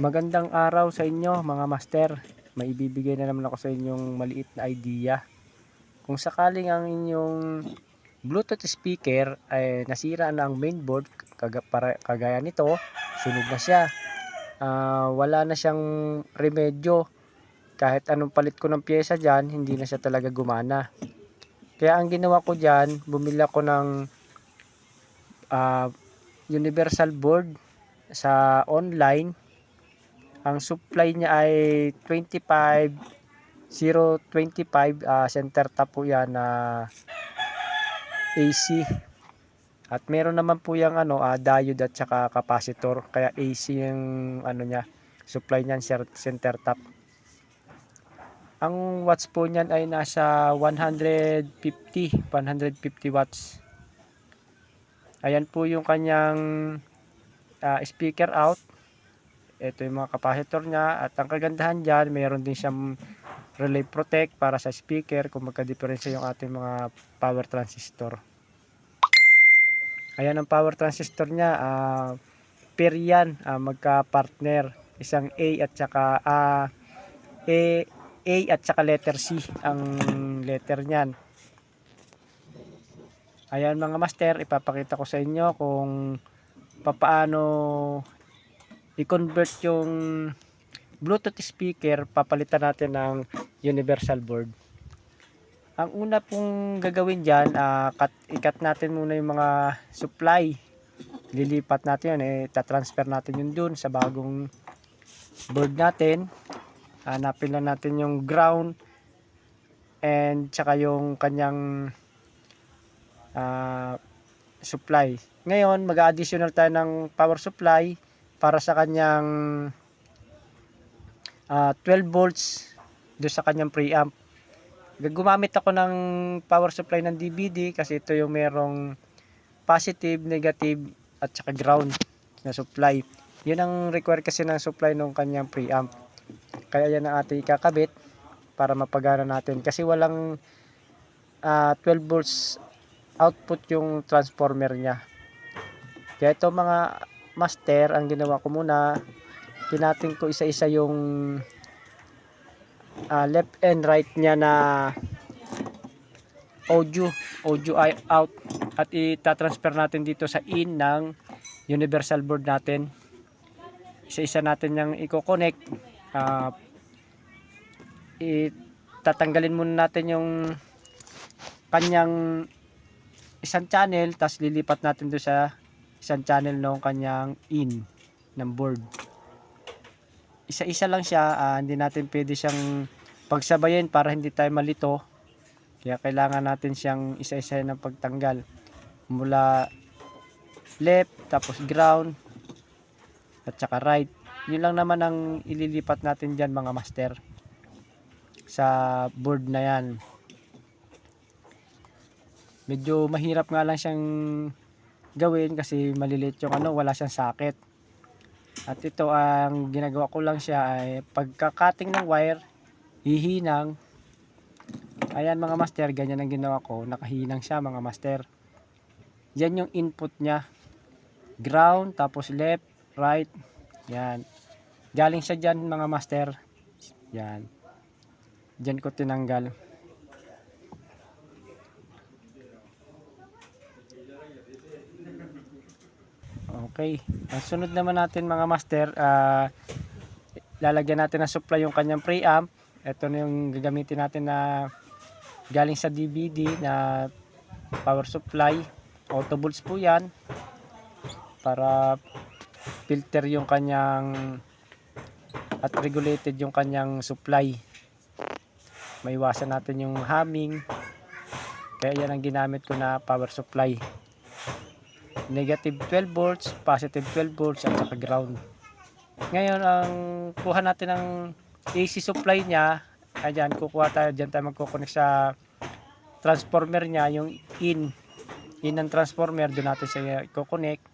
Magandang araw sa inyo mga master. May ibibigay na naman ako sa inyong maliit na idea. Kung sakaling ang inyong Bluetooth speaker ay nasira na ang mainboard kagaya nito, sunog na siya. Ah, wala na siyang remedyo. Kahit anong palit ko ng pyesa dyan, hindi na siya talaga gumana. Kaya ang ginawa ko dyan, bumili ako ng ah, universal board sa online ang supply niya ay 25 025 ah, center tap po yan na AC at meron naman po yung ano ah, diode at saka capacitor. Kaya AC yung ano niya supply niyan center tap. Ang watts po niyan ay nasa 150 150 watts. Ayan po yung kanyang ah, speaker out ito yung mga capacitor niya. At ang kagandahan dyan mayroon din siyang relay protect para sa speaker kung magka-diferensya yung ating mga power transistor. Ayan ang power transistor niya. Ah pair yan ah, magka-partner. Isang A at saka ah, A, A at saka letter C ang letter niyan. Ayan mga master ipapakita ko sa inyo kung papaano i-convert yung Bluetooth speaker, papalitan natin ng universal board. Ang una pong gagawin dyan, ah, cut, natin muna yung mga supply. Lilipat natin yun, eh, tatransfer natin yun dun sa bagong board natin. Hanapin lang natin yung ground and tsaka yung kanyang ah, supply. Ngayon, mag-additional tayo ng power supply para sa kanyang ah, 12 volts do sa kanyang preamp. Gumamit ako ng power supply ng DVD kasi ito yung merong positive, negative at saka ground na supply. Yun ang require kasi ng supply ng kanyang preamp. Kaya yan ang ating ikakabit para mapagana natin kasi walang ah, 12 volts output yung transformer niya. Kaya ito mga master, ang ginawa ko muna, tinating ko isa-isa yung ah, left and right niya na audio, audio out at itatransfer natin dito sa in ng universal board natin. Isa-isa natin yung i-connect. Ah, itatanggalin muna natin yung kanyang isang channel tapos lilipat natin doon sa isang channel ng kanyang in ng board. Isa-isa lang siya, ah, hindi natin pwede siyang pagsabayin para hindi tayo malito. Kaya kailangan natin siyang isa-isa ng pagtanggal. Mula left, tapos ground, at saka right. Yun lang naman ang ililipat natin dyan mga master sa board na yan. Medyo mahirap nga lang siyang gawin kasi maliliit yung ano, wala siyang socket. At ito ang ginagawa ko lang siya ay pagkakating ng wire, hihinang. Ayan mga master, ganyan ang ginawa ko. Nakahinang siya mga master. Yan yung input niya. Ground, tapos left, right. Yan. Galing siya dyan mga master. Yan. Diyan ko tinanggal. Okay. Ang sunod naman natin mga master, ah, lalagyan natin ng supply yung kanyang preamp. Ito na yung gagamitin natin na galing sa DVD na power supply. Auto volts po yan. Para filter yung kanyang at regulated yung kanyang supply. Maiwasan natin yung humming. Kaya yan ang ginamit ko na power supply negative 12 volts, positive 12 volts at saka ground. Ngayon, ang kuha natin ng AC supply niya, ayan, kukuha tayo, dyan tayo magkoconnect sa transformer niya, yung in, in ng transformer, doon natin siya i-connect.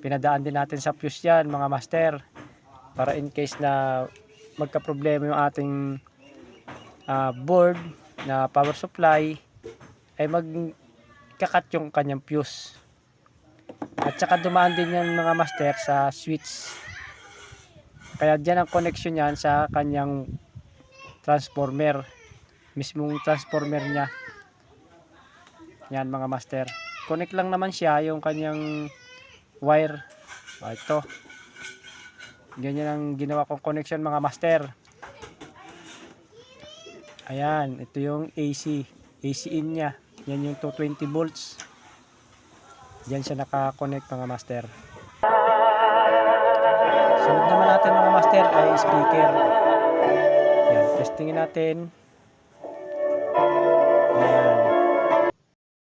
Pinadaan din natin sa fuse yan, mga master, para in case na magka-problema yung ating ah, board na power supply, ay magkakat yung kanyang fuse. At saka dumaan din yung mga master sa switch. Kaya dyan ang connection yan sa kanyang transformer. Mismong transformer niya. Yan mga master. Connect lang naman siya yung kanyang wire. Ah, ito. Ganyan ang ginawa kong connection mga master. Ayan, ito yung AC. AC in niya. Yan yung 220 volts. Diyan siya naka-connect mga master. Sunod naman natin mga master ay speaker. Yan, testingin natin.